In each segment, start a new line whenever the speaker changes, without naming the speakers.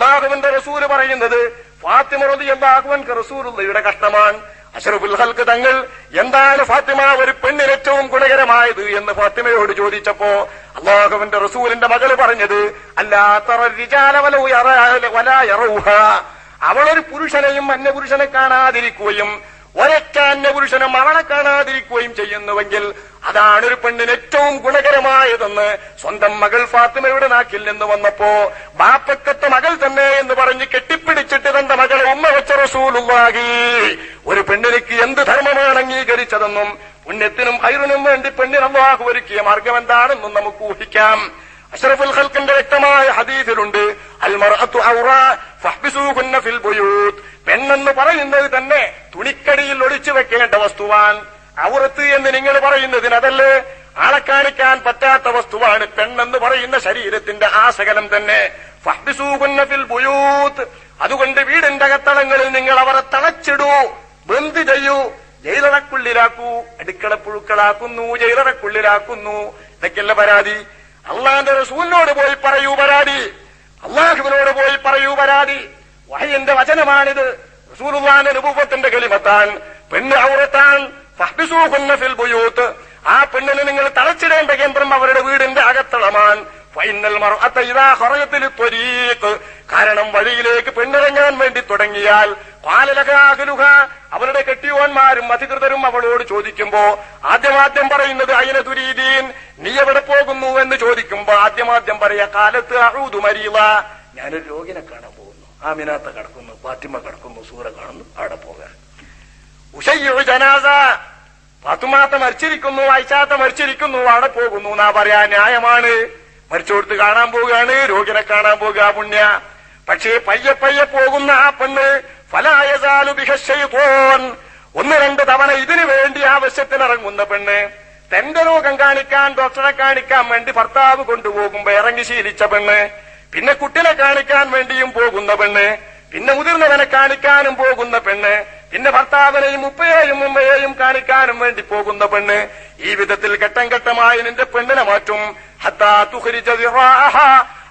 അള്ളാഹുവിന്റെ റസൂൽ പറയുന്നത് ഫാത്തിമ റളിയല്ലാഹുവിൻക്ക് റസൂലുള്ളയുടെ കഷ്ടമാണ്. അഷറഫുൽ ഹൽക്ക് തങ്ങൾ എന്താണ് ഫാത്തിമ ഒരു പെണ്ണിന് ഏറ്റവും ഗുണകരമായത് എന്ന് ഫാത്തിമയോട് ചോദിച്ചപ്പോ അള്ളാഹുവിന്റെ റസൂലിന്റെ മകൾ പറഞ്ഞത് അല്ലാത്ത അവളൊരു പുരുഷനെയും അന്യപുരുഷനെ കാണാതിരിക്കുകയും ഒരൊറ്റ അന്യപുരുഷനും അവളെ കാണാതിരിക്കുകയും ചെയ്യുന്നുവെങ്കിൽ അതാണ് ഒരു പെണ്ണിന് ഏറ്റവും ഗുണകരമായതെന്ന് സ്വന്തം മകൾ ഫാത്തിമയുടെ നാക്കിൽ നിന്ന് വന്നപ്പോ ബാപ്പക്കത്തെ മകൾ തന്നെ എന്ന് പറഞ്ഞ് കെട്ടിപ്പിടിച്ചിട്ട് തന്റെ മകളെ ഉമ്മ വെച്ച റസൂലുള്ളാഹി. ഒരു പെണ്ണിനേക്ക് എന്ത് ധർമ്മമാണ് അംഗീകരിച്ചതെന്നും പുണ്യത്തിനും ഹൈറിനും വേണ്ടി പെണ്ണിന് അള്ളാഹു ഒരുക്കിയ മാർഗം എന്താണെന്നും നമുക്ക് ഊഹിക്കാം. അഷറഫുൽ ഖൽക്കിന്റെ വ്യക്തമായ ഹദീസിലുണ്ട് അൽമർഅത്തു ഔറ ഫഹ്ബിസൂഹുന്ന ഫിൽ ബുയൂത്ത്. പെണ്ണെന്ന് പറയുന്നത് തന്നെ തുണിക്കടിയിൽ ഒളിച്ചു വെക്കേണ്ട വസ്തുവാൻ. ഔറത്ത് എന്ന് നിങ്ങൾ പറയുന്നതിനതല്ലേ? ആളെ പറ്റാത്ത വസ്തുവാണ് പെണ്ണെന്ന് പറയുന്ന ശരീരത്തിന്റെ ആസകലം തന്നെ. ഫഹ്ബിസൂഹുന്ന ഫിൽ ബുയൂത്ത്. അതുകൊണ്ട് വീടിന്റെ അകത്തളങ്ങളിൽ നിങ്ങൾ അവരെ തളച്ചിടൂ. ബന്ദ് ചെയ്യൂ. ജയിലറക്കുള്ളിലാക്കൂ. അടുക്കള പുഴുക്കളാക്കുന്നു. ജയിലറക്കുള്ളിലാക്കുന്നു. ഇതൊക്കെയല്ല പരാതി? അള്ളാന്റെ റസൂലിനോട് പോയി പറയൂ പരാതി. അള്ളാഹുവിനോട് പോയി പറയൂ പരാതി വഹയന്റെ വചനമാണിത്. റസൂലുള്ളാന്റെ അനുഭവത്തിന്റെ കലിമത്താൻ പെണ്ണ് ഔറത്താൻ ഫിൽ ബുയൂത്ത്. ആ പെണ്ണിനെ നിങ്ങൾ തളച്ചിടേണ്ട കേന്ദ്രം അവരുടെ വീടിന്റെ അകത്തളമാണ് ഫൈനൽ മർഅത്ത ഇദാ ഹറയത്തിൽ ത്വരീഖ് കാരണം വഴിയിലേക്ക് പെണ്ണിറങ്ങാൻ വേണ്ടി തുടങ്ങിയാൽ പാലലകാകലുഹ അവരുടെ കെട്ടിയോന്മാരും അധികൃതരും അവളോട് ചോദിക്കുമ്പോ ആദ്യമാദ്യം പറയുന്നത് അയന തുരീദീൻ? നീ എവിടെ പോകുന്നു? എന്ന് ചോദിക്കുമ്പോ ആദ്യമാദ്യം പറയാ കാലത്ത് അഴൂതു മരീവ ഞാനൊരു രോഗിനെ കാണാൻ പോകുന്നു. ആമിനാത്ത കടക്കുന്നു ഫാത്തിമ കടക്കുന്നു സൂറ കാണുന്നു അവിടെ പോകാൻ. ഉഷയ്യു ജനാസ. പാത്തുമാത്ത മരിച്ചിരിക്കുന്നു ഐശാത്ത മരിച്ചിരിക്കുന്നു അവിടെ പോകുന്നു. എന്നാ പറയാ ന്യായമാണ്. മരിച്ചോടുത്ത് കാണാൻ പോവുകയാണ് രോഗിനെ കാണാൻ പോകുക പുണ്യ. പക്ഷേ പയ്യെ പയ്യെ പോകുന്ന ആ പെണ്ണ് ഫലായസാലു പോൻ ഒന്ന് രണ്ട് തവണ ഇതിനു വേണ്ടി ആവശ്യത്തിനിറങ്ങുന്ന പെണ്ണ്. തന്റെ രോഗം കാണിക്കാൻ ഡോക്ടറെ കാണിക്കാൻ വേണ്ടി ഭർത്താവ് കൊണ്ടുപോകുമ്പോ ഇറങ്ങി ശീലിച്ച പെണ്ണ്. പിന്നെ കുട്ടിനെ കാണിക്കാൻ വേണ്ടിയും പോകുന്ന പെണ്ണ്. പിന്നെ മുതിർന്നവനെ കാണിക്കാനും പോകുന്ന പെണ്ണ്. പിന്നെ ഭർത്താവിനെയും ഉപ്പയെയും ഉമ്മയെയും കാണിക്കാനും വേണ്ടി പോകുന്ന പെണ്ണ്. ഈ വിധത്തിൽ ഘട്ടം ഘട്ടമായി നിന്റെ പെണ്ണിനെ മാറ്റും.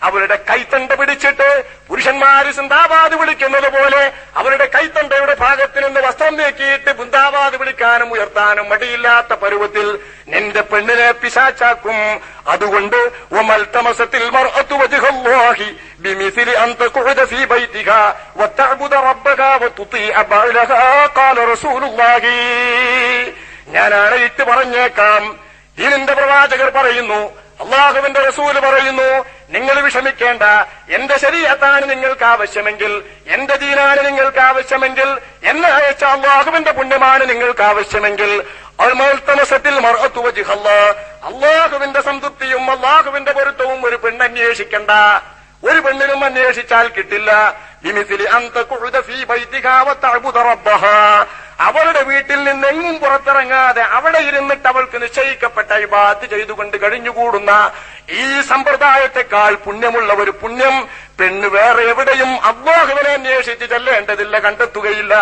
അവരുടെ കൈത്തണ്ട പിടിച്ചിട്ട് പുരുഷന്മാര് സിന്ദാബാദ് വിളിക്കുന്നത് പോലെ അവരുടെ കൈത്തണ്ടയുടെ ഭാഗത്ത് നിന്ന് വസ്ത്രം നീക്കിയിട്ട് ബുന്ദാബാദ് വിളിക്കാനും ഉയർത്താനും മടിയില്ലാത്ത പരുവത്തിൽ നിന്റെ പെണ്ണിനെ പിശാച്ചാക്കും. അതുകൊണ്ട് ഒമൽ തമസത്തിൽ ഞാൻ ആണയിട്ട് പറഞ്ഞേക്കാം. ദീനിന്റെ പ്രവാചകർ പറയുന്നു അള്ളാഹുവിന്റെ റസൂൽ പറയുന്നു നിങ്ങൾ വിഷമിക്കേണ്ട. എന്റെ ശരീരത്താണ് നിങ്ങൾക്ക് ആവശ്യമെങ്കിൽ എന്റെ ദീനാണ് നിങ്ങൾക്ക് ആവശ്യമെങ്കിൽ എന്നെ അയച്ച അള്ളാഹുവിന്റെ പുണ്യമാണ് നിങ്ങൾക്ക് ആവശ്യമെങ്കിൽ. അള്ളാഹുവിന്റെ സംതൃപ്തിയും അള്ളാഹുവിന്റെ പൊരുത്തവും ഒരു പെണ്ണ് അന്വേഷിക്കണ്ട. ഒരു പെണ്ണിനും അന്വേഷിച്ചാൽ കിട്ടില്ല. അവളുടെ വീട്ടിൽ നിന്ന് എങ്ങും പുറത്തിറങ്ങാതെ അവിടെ ഇരുന്നിട്ട് അവൾക്ക് നിശ്ചയിക്കപ്പെട്ട ഇബാത്ത് ചെയ്തുകൊണ്ട് കഴിഞ്ഞുകൂടുന്ന ഈ സമ്പ്രദായത്തെക്കാൾ പുണ്യമുള്ള ഒരു പുണ്യം പെണ്ണ് വേറെ എവിടെയും അബ്ബോഹവനെ അന്വേഷിച്ച് ചെല്ലേണ്ടതില്ല കണ്ടെത്തുകയില്ല.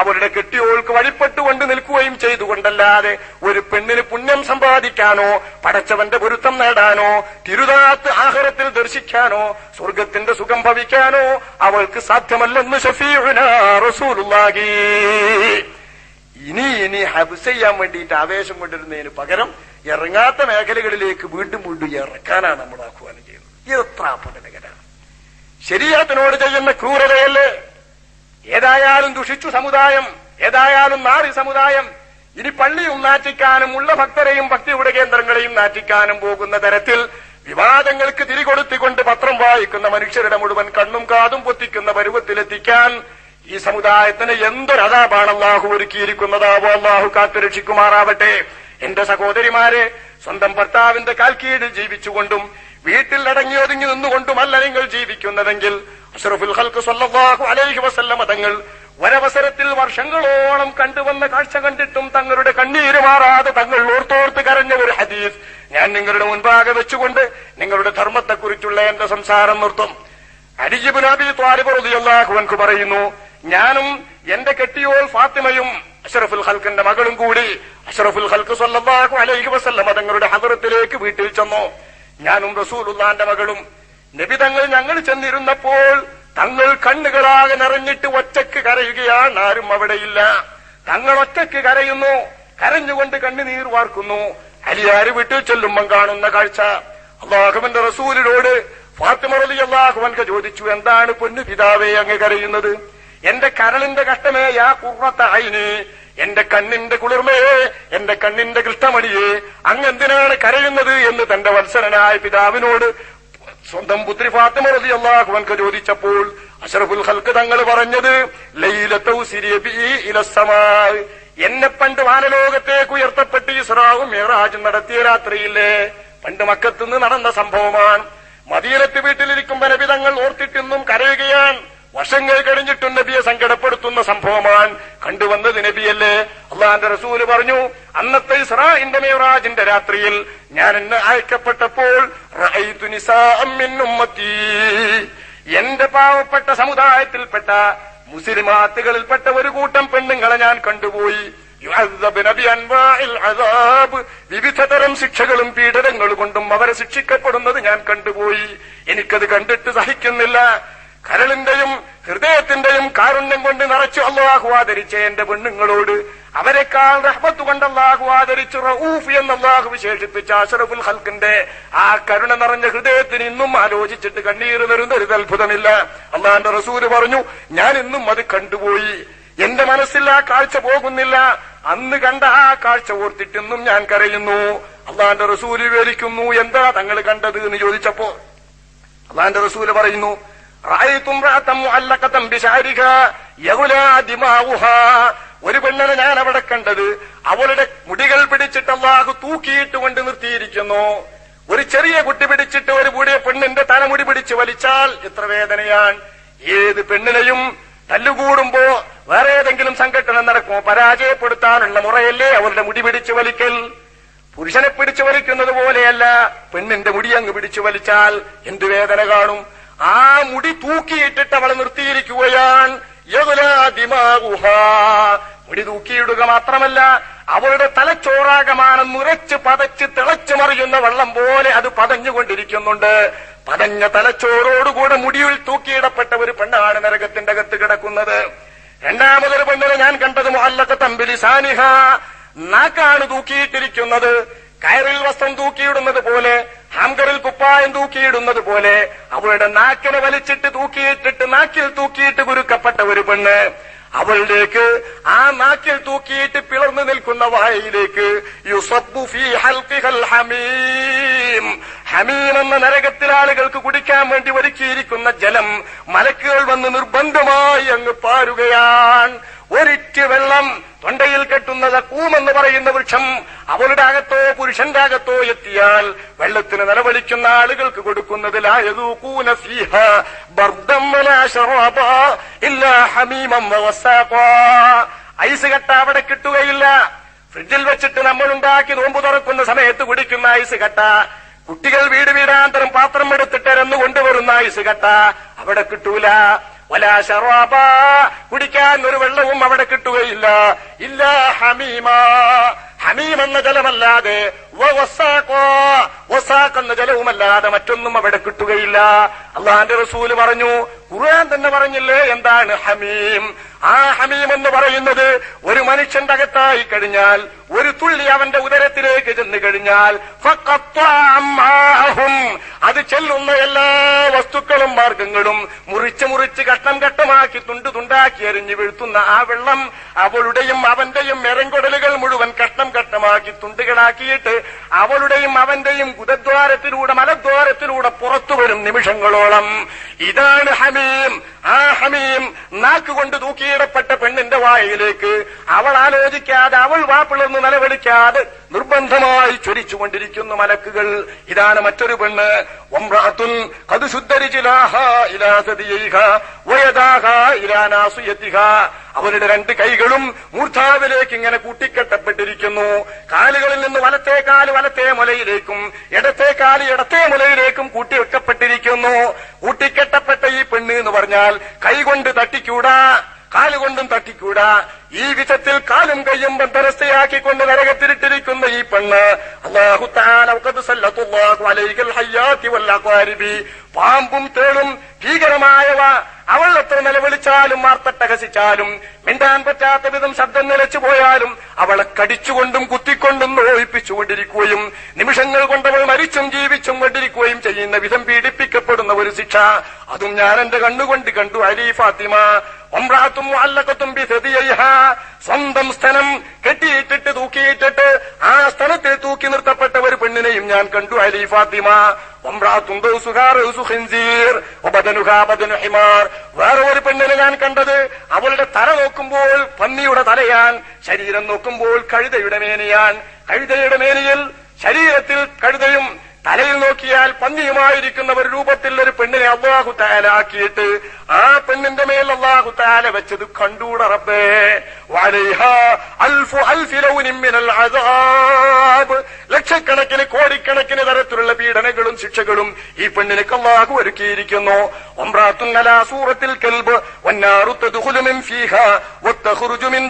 അവരുടെ കെട്ടിയോൾക്ക് വഴിപ്പെട്ടുകൊണ്ട് നിൽക്കുകയും ചെയ്തുകൊണ്ടല്ലാതെ ഒരു പെണ്ണിന് പുണ്യം സമ്പാദിക്കാനോ പടച്ചവന്റെ പൊരുത്തം നേടാനോ തിരുതാത്ത് ആഹാരത്തിൽ ദർശിക്കാനോ സ്വർഗത്തിന്റെ സുഖം ഭവിക്കാനോ അവൾക്ക് സാധ്യമല്ലെന്ന് ഷഫീഉന റസൂലുള്ളാഹി ഇനി ഇനി ഹബ്സ് ചെയ്യാൻ വേണ്ടിയിട്ട് ആവേശം കൊണ്ടിരുന്നതിന് പകരം ഇറങ്ങാത്ത മേഖലകളിലേക്ക് വീണ്ടും വീണ്ടും ഇറക്കാനാണ് നമ്മൾ ആഹ്വാനം ചെയ്യുന്നത്. ഇത് എത്ര അപകടകരാണ് ശരീരത്തിനോട് ചെയ്യുന്ന ക്രൂരതയല്ലേ. ഏതായാലും ദുഷിച്ചു സമുദായം ഏതായാലും നാറി സമുദായം ഇനി പള്ളിയും നാറ്റിക്കാനും ഉള്ള ഭക്തരെയും ഭക്തിയുടെ കേന്ദ്രങ്ങളെയും നാറ്റിക്കാനും പോകുന്ന തരത്തിൽ വിവാദങ്ങൾക്ക് തിരികൊടുത്തിക്കൊണ്ട് പത്രം വായിക്കുന്ന മനുഷ്യരുടെ മുഴുവൻ കണ്ണും കാതും പൊത്തിക്കുന്ന പരുവത്തിലെത്തിക്കാൻ ഈ സമുദായത്തിന് എന്തൊരു അതാപാണ് അള്ളാഹു ഒരുക്കിയിരിക്കുന്നതാവോ? അള്ളാഹു കാത്തുരക്ഷിക്കുമാറാവട്ടെ. എന്റെ സഹോദരിമാരെ സ്വന്തം ഭർത്താവിന്റെ കാൽക്കീഴിൽ ജീവിച്ചുകൊണ്ടും വീട്ടിൽ അടങ്ങി ഒതുങ്ങി നിന്നുകൊണ്ടുമല്ല നിങ്ങൾ ജീവിക്കുന്നതെങ്കിൽ അഷ്റഫുൽ സ്വല്ലല്ലാഹു അലൈഹി വസല്ലമ തങ്ങൾ ഒരവസരത്തിൽ വർഷങ്ങളോളം കണ്ടുവന്ന കാഴ്ച കണ്ടിട്ടും തങ്ങളുടെ കണ്ണീര് മാറാതെ തങ്ങൾ ഓർത്തോർത്ത് കരഞ്ഞ ഒരു ഹദീസ് ഞാൻ നിങ്ങളുടെ മുൻപാകെ വെച്ചുകൊണ്ട് നിങ്ങളുടെ ധർമ്മത്തെക്കുറിച്ചുള്ള എന്റെ സംസാരം നിർത്തും. അരിജിബുനാബി അബി ത്വാലിബ് റളിയല്ലാഹു അൻഹു പറയുന്നു ഞാനും എന്റെ കെട്ടിയോൾ ഫാത്തിമയും അഷറഫുൽ ഖൽക്കിന്റെ മകളും കൂടി അഷറഫുൽ ഖൽക്ക് സ്വല്ലാഹു അലൈഹി വസല്ലമ തങ്ങളുടെ ഹദറത്തിലേക്ക് വീട്ടിൽ ചെന്നു. ഞാനും റസൂലുല്ലാന്റെ മകളും. നബി തങ്ങൾ ഞങ്ങൾ ചെന്നിരുന്നപ്പോൾ തങ്ങൾ കണ്ണുകളാകെ നിറഞ്ഞിട്ട് ഒറ്റയ്ക്ക് കരയുകയാണ്. ആരും അവിടെയില്ല. തങ്ങൾ ഒറ്റയ്ക്ക് കരയുന്നു. കരഞ്ഞുകൊണ്ട് കണ്ണുനീർ വാർക്കുന്നു. അലിയാര് വീട്ടിൽ ചെല്ലുമ്പം കാണുന്ന കാഴ്ച. അള്ളാഹുവിന്റെ റസൂലിനോട് ഫാത്തിമ അള്ളാഹുവൻക ചോദിച്ചു എന്താണ് പൊന്നു പിതാവേ അങ്ങ് കരയുന്നത്? എന്റെ കരളിന്റെ കഷ്ടമേ യാ കുറത്ത അയിന്? എന്റെ കണ്ണിന്റെ കുളിർമയെ എന്റെ കണ്ണിന്റെ കൃഷ്ണമണിയെ അങ്ങ് എന്തിനാണ് കരയുന്നത് എന്ന് തന്റെ വത്സരനായ പിതാവിനോട് സ്വന്തം പുത്രി ഫാത്തിമ റതി അള്ളാഹുവൻക്ക് ചോദിച്ചപ്പോൾ അഷറഫുൽ ഹൽക്ക് തങ്ങൾ പറഞ്ഞത് എന്നെ പണ്ട് വാനലോകത്തേക്ക് ഉയർത്തപ്പെട്ട് ഇസ്രാവും മേറാജും നടത്തിയ രാത്രിയില്ലേ പണ്ട് മക്കത്തുനിന്ന് നടന്ന സംഭവമാണ്. മദീനത്ത് വീട്ടിലിരിക്കുമ്പോ നബി തങ്ങൾ ഓർത്തിട്ടിന്നും കരയുകയാണ്. വർഷങ്ങൾ കഴിഞ്ഞിട്ടും നബിയെ സങ്കടപ്പെടുത്തുന്ന സംഭവമാണ് കണ്ടുവന്നത് നബിയല്ലേ അള്ളാന്റെ റസൂൽ പറഞ്ഞു അന്നത്തെ ഇസ്രാഇന്റെ മേറാജിന്റെ രാത്രിയിൽ ഞാൻ എന്നെ അയക്കപ്പെട്ടപ്പോൾ. എന്റെ പാവപ്പെട്ട സമുദായത്തിൽപ്പെട്ട മുസ്ലിമാത്തുകളിൽപ്പെട്ട ഒരു കൂട്ടം പെണ്ണുങ്ങളെ ഞാൻ കണ്ടുപോയി. വിവിധ തരം ശിക്ഷകളും പീഡനങ്ങളും കൊണ്ടും അവരെ ശിക്ഷിക്കപ്പെടുന്നത് ഞാൻ കണ്ടുപോയി എനിക്കത് കണ്ടിട്ട് സഹിക്കുന്നില്ല കരളിന്റെയും ഹൃദയത്തിന്റെയും കാരുണ്യം കൊണ്ട് നിറച്ചു അള്ളാഹു ആദരിച്ച എന്റെ പെണ്ണുങ്ങളോട് അവരെക്കാൾ റഹ്മത്ത് കൊണ്ട് അള്ളാഹു ആദരിച്ചു റഊഫ് എന്ന് അള്ളാഹു വിശേഷിപ്പിച്ച അഷറഫുൽ ഹൽക്കിന്റെ ആ കരുണ നിറഞ്ഞ ഹൃദയത്തിന് ഇന്നും ആലോചിച്ചിട്ട് കണ്ണീർ വരുന്ന ഒരു അത്ഭുതമില്ല. അള്ളാഹിന്റെ റസൂര് പറഞ്ഞു ഞാൻ ഇന്നും അത് കണ്ടുപോയി. എന്റെ മനസ്സിൽ ആ കാഴ്ച പോകുന്നില്ല. അന്ന് കണ്ട ആ കാഴ്ച ഓർത്തിട്ടെന്നും ഞാൻ കരയുന്നു. അള്ളാന്റെ റസൂൽ വിവരിക്കുന്നു എന്താ തങ്ങൾ കണ്ടത്? എന്ന് ചോദിച്ചപ്പോ അള്ളാന്റെ റസൂൽ പറയുന്നു ഒരു പെണ്ണിനെ ഞാൻ അവിടെ കണ്ടത്. അവളുടെ മുടികൾ പിടിച്ചിട്ട് അള്ളാഹു തൂക്കിയിട്ട് കൊണ്ട് നിർത്തിയിരിക്കുന്നു. ഒരു ചെറിയ കുട്ടി പിടിച്ചിട്ട് ഒരു കൂടിയ പെണ്ണിന്റെ തലമുടി പിടിച്ച് വലിച്ചാൽ എത്ര വേദനയാണ്. ഏത് പെണ്ണിനെയും തല്ലുകൂടുമ്പോ വേറെ ഏതെങ്കിലും സംഘടന നടക്കുമോ? പരാജയപ്പെടുത്താനുള്ള മുറയല്ലേ അവരുടെ മുടി പിടിച്ചു വലിക്കൽ. പുരുഷനെ പിടിച്ചു വലിക്കുന്നത് പോലെയല്ല. പെണ്ണിന്റെ മുടി അങ്ങ് പിടിച്ചു വലിച്ചാൽ എന്ത് വേദന കാണും? ആ മുടി തൂക്കിയിട്ടിട്ട് അവളെ നിർത്തിയിരിക്കുകയാണ്. മുടി തൂക്കിയിടുക മാത്രമല്ല അവളുടെ തലച്ചോറാകമാനം നിറച്ച് പതച്ച് തിളച്ചു മറിയുന്ന വെള്ളം പോലെ അത് പതഞ്ഞുകൊണ്ടിരിക്കുന്നുണ്ട്. പതഞ്ഞ തലച്ചോറോടുകൂടെ മുടിയിൽ തൂക്കിയിടപ്പെട്ട ഒരു പെണ്ണാണ് നരകത്തിന്റെ അകത്ത് കിടക്കുന്നത്. രണ്ടാമതൊരു പെണ്ണിനെ ഞാൻ കണ്ടത് മുഹല്ലക്ക തമ്പിലി സാനിഹ നാക്കാണ് തൂക്കിയിട്ടിരിക്കുന്നത്. കയറിൽ വസ്ത്രം തൂക്കിയിടുന്നത് പോലെ ഹാംഗറിൽ കുപ്പായം തൂക്കിയിടുന്നത് പോലെ അവളുടെ നാക്കിനെ വലിച്ചിട്ട് തൂക്കിയിട്ടിട്ട് നാക്കിൽ തൂക്കിയിട്ട് കുരുക്കപ്പെട്ട ഒരു പെണ്ണ് അവളിലേക്ക് ആ നാക്കിൽ തൂക്കിയിട്ട് പിളർന്നു നിൽക്കുന്ന വായയിലേക്ക് യുസബ്ബു ഫീ ഹൽഖിഹൽ ഹമീം. ഹമീം എന്ന നരകത്തിൽ ആളുകൾക്ക് കുടിക്കാൻ വേണ്ടി ഒരുക്കിയിരിക്കുന്ന ജലം മലക്കുകൾ വന്ന് നിർബന്ധമായി അങ്ങ് പാരുകയാണ്. ഒരിറ്റ് വെള്ളം കെട്ടുന്ന കൂമെന്ന് പറയുന്ന വൃക്ഷം അവളുടെ അകത്തോ പുരുഷന്റെ അകത്തോ എത്തിയാൽ വെള്ളത്തിന് നിലവിളിക്കുന്ന ആളുകൾക്ക് കൊടുക്കുന്നതിലായതൂക്കൂന ഇല്ലാ. ഐസ് കട്ട അവിടെ കിട്ടുകയില്ല. ഫ്രിഡ്ജിൽ വെച്ചിട്ട് നമ്മൾ ഉണ്ടാക്കി നോമ്പ് തുറക്കുന്ന സമയത്ത് കുടിക്കുന്ന ഐസ് കട്ട. കുട്ടികൾ വീട് വീടാന്തരം പാത്രം എടുത്തിട്ട് രന്നു കൊണ്ടുവരുന്ന ഐസ് കട്ട അവിടെ കിട്ടൂല. വലാ ശറാബ കുടിക്കാൻ ഒരു വെള്ളവും അവിടെ കിട്ടുകയില്ല. ഇല്ല ഹമീമ. ഹമീം എന്ന ജലമല്ലാതെ വസാഖോ, എന്ന ജലവുമല്ലാതെ മറ്റൊന്നും അവിടെ കിട്ടുകയില്ല. അള്ളാഹാന്റെ റസൂൽ പറഞ്ഞു ഖുർആൻ തന്നെ പറഞ്ഞില്ലേ എന്താണ് ഹമീം? ആ ഹമീം എന്ന് പറയുന്നത് ഒരു മനുഷ്യന്റെ അകത്തായി കഴിഞ്ഞാൽ ഒരു തുള്ളി അവന്റെ ഉദരത്തിലേക്ക് ചെന്ന് കഴിഞ്ഞാൽ. അത് ചെല്ലുന്ന എല്ലാ വസ്തുക്കളും മാർഗങ്ങളും മുറിച്ച് മുറിച്ച് കഷ്ണം ഘട്ടമാക്കി തുണ്ട് തുണ്ടാക്കി എറിഞ്ഞു വീഴ്ത്തുന്ന ആ വെള്ളം അവളുടെയും അവന്റെയും മെരങ്കൊടലുകൾ മുഴുവൻ കഷ്ണം ഘട്ടമാക്കി തുണ്ടുകളാക്കിയിട്ട് അവളുടെയും അവന്റെയും ഗുദദ്വാരത്തിലൂടെ മലദ്വാരത്തിലൂടെ പുറത്തു വരും നിമിഷങ്ങളോളം. ഇതാണ് ഹമീം. ആ ഹമീം നാക്കുകൊണ്ട് തൂക്കിയിടപ്പെട്ട പെണ്ണിന്റെ വായിലേക്ക് അവൾ ആലോചിക്കാതെ അവൾ വാപ്പിളർന്ന് നിലവിളിക്കാതെ നിർബന്ധമായി ചൊരിച്ചുകൊണ്ടിരിക്കുന്നു മലക്കുകൾ. ഇതാണ് മറ്റൊരു പെണ്ണ്. അവരുടെ രണ്ട് കൈകളും മൂർധാവിലേക്ക് ഇങ്ങനെ കൂട്ടിക്കെട്ടപ്പെട്ടിരിക്കുന്നു. കാലുകളിൽ നിന്ന് വലത്തെ കാൽ വലത്തെ മുലയിലേക്കും ഇടത്തെ കാൽ ഇടത്തെ മുലയിലേക്കും കൂട്ടിവെക്കപ്പെട്ടിരിക്കുന്നു. കൂട്ടിക്കെട്ടപ്പെട്ട ഈ പെണ്ണ് എന്ന് പറഞ്ഞാൽ കൈകൊണ്ട് തട്ടിക്കൂടാ കാലുകൊണ്ടും തട്ടിക്കൂടാ. ഈ വിധത്തിൽ കാലും കയ്യും ബന്ധനസ്ഥയാക്കിക്കൊണ്ട് നരകത്തിലിട്ടിരിക്കുന്ന ഈ പെണ്ണ് അള്ളാഹു പാമ്പും തേളും ഭീകരമായവ അവൾ എത്ര നിലവിളിച്ചാലും മാർത്തട്ടഹസിച്ചാലും മിണ്ടാൻ പറ്റാത്ത വിധം ശബ്ദം നിലച്ചു പോയാലും അവളെ കടിച്ചുകൊണ്ടും കുത്തിക്കൊണ്ടും നോയിപ്പിച്ചുകൊണ്ടിരിക്കുകയും നിമിഷങ്ങൾ കൊണ്ടവൾ മരിച്ചും ജീവിച്ചും കൊണ്ടിരിക്കുകയും ചെയ്യുന്ന വിധം പീഡിപ്പിക്കപ്പെടുന്ന ഒരു ശിക്ഷ. അതും ഞാൻ എന്റെ കണ്ണുകൊണ്ട് കണ്ടു. അലി ഫാത്തിമ. ഒമ്രാത്തും അല്ലക്കത്തും ബിസദിയൈഹ സ്വന്തം സ്ഥലം കെട്ടിയിട്ടിട്ട് തൂക്കിയിട്ടിട്ട് ആ സ്ഥലത്തെ തൂക്കി നിർത്തപ്പെട്ട ഒരു പെണ്ണിനെയും ഞാൻ കണ്ടു. അലി ഫാത്തിമ വേറെ ഒരു പെണ്ണിനെ ഞാൻ കണ്ടത്. അവളുടെ തല നോക്കുമ്പോൾ പന്നിയുടെ തലയാൻ ശരീരം നോക്കുമ്പോൾ കഴുതയുടെ മേനയാൻ. കഴുതയുടെ മേനയിൽ ശരീരത്തിൽ കഴുതയും തലയിൽ നോക്കിയാൽ പന്നിയുമായിരിക്കുന്ന ഒരു രൂപത്തിൽ ഒരു പെണ്ണിനെ അള്ളാഹു താലാക്കിയിട്ട് ആ പെണ്ണിന്റെ മേൽ അള്ളാഹു താല വെച്ചത് കണ്ടൂടറപ്പേ ലക്ഷക്കണക്കിന് കോടിക്കണക്കിന് തരത്തിലുള്ള പീഡനങ്ങളും ശിക്ഷകളും ഈ പെണ്ണിനെ അള്ളാഹു ഒരുക്കിയിരിക്കുന്നു. സൂറത്തിൽ കൽബ് വതഖ്റുജു മിൻ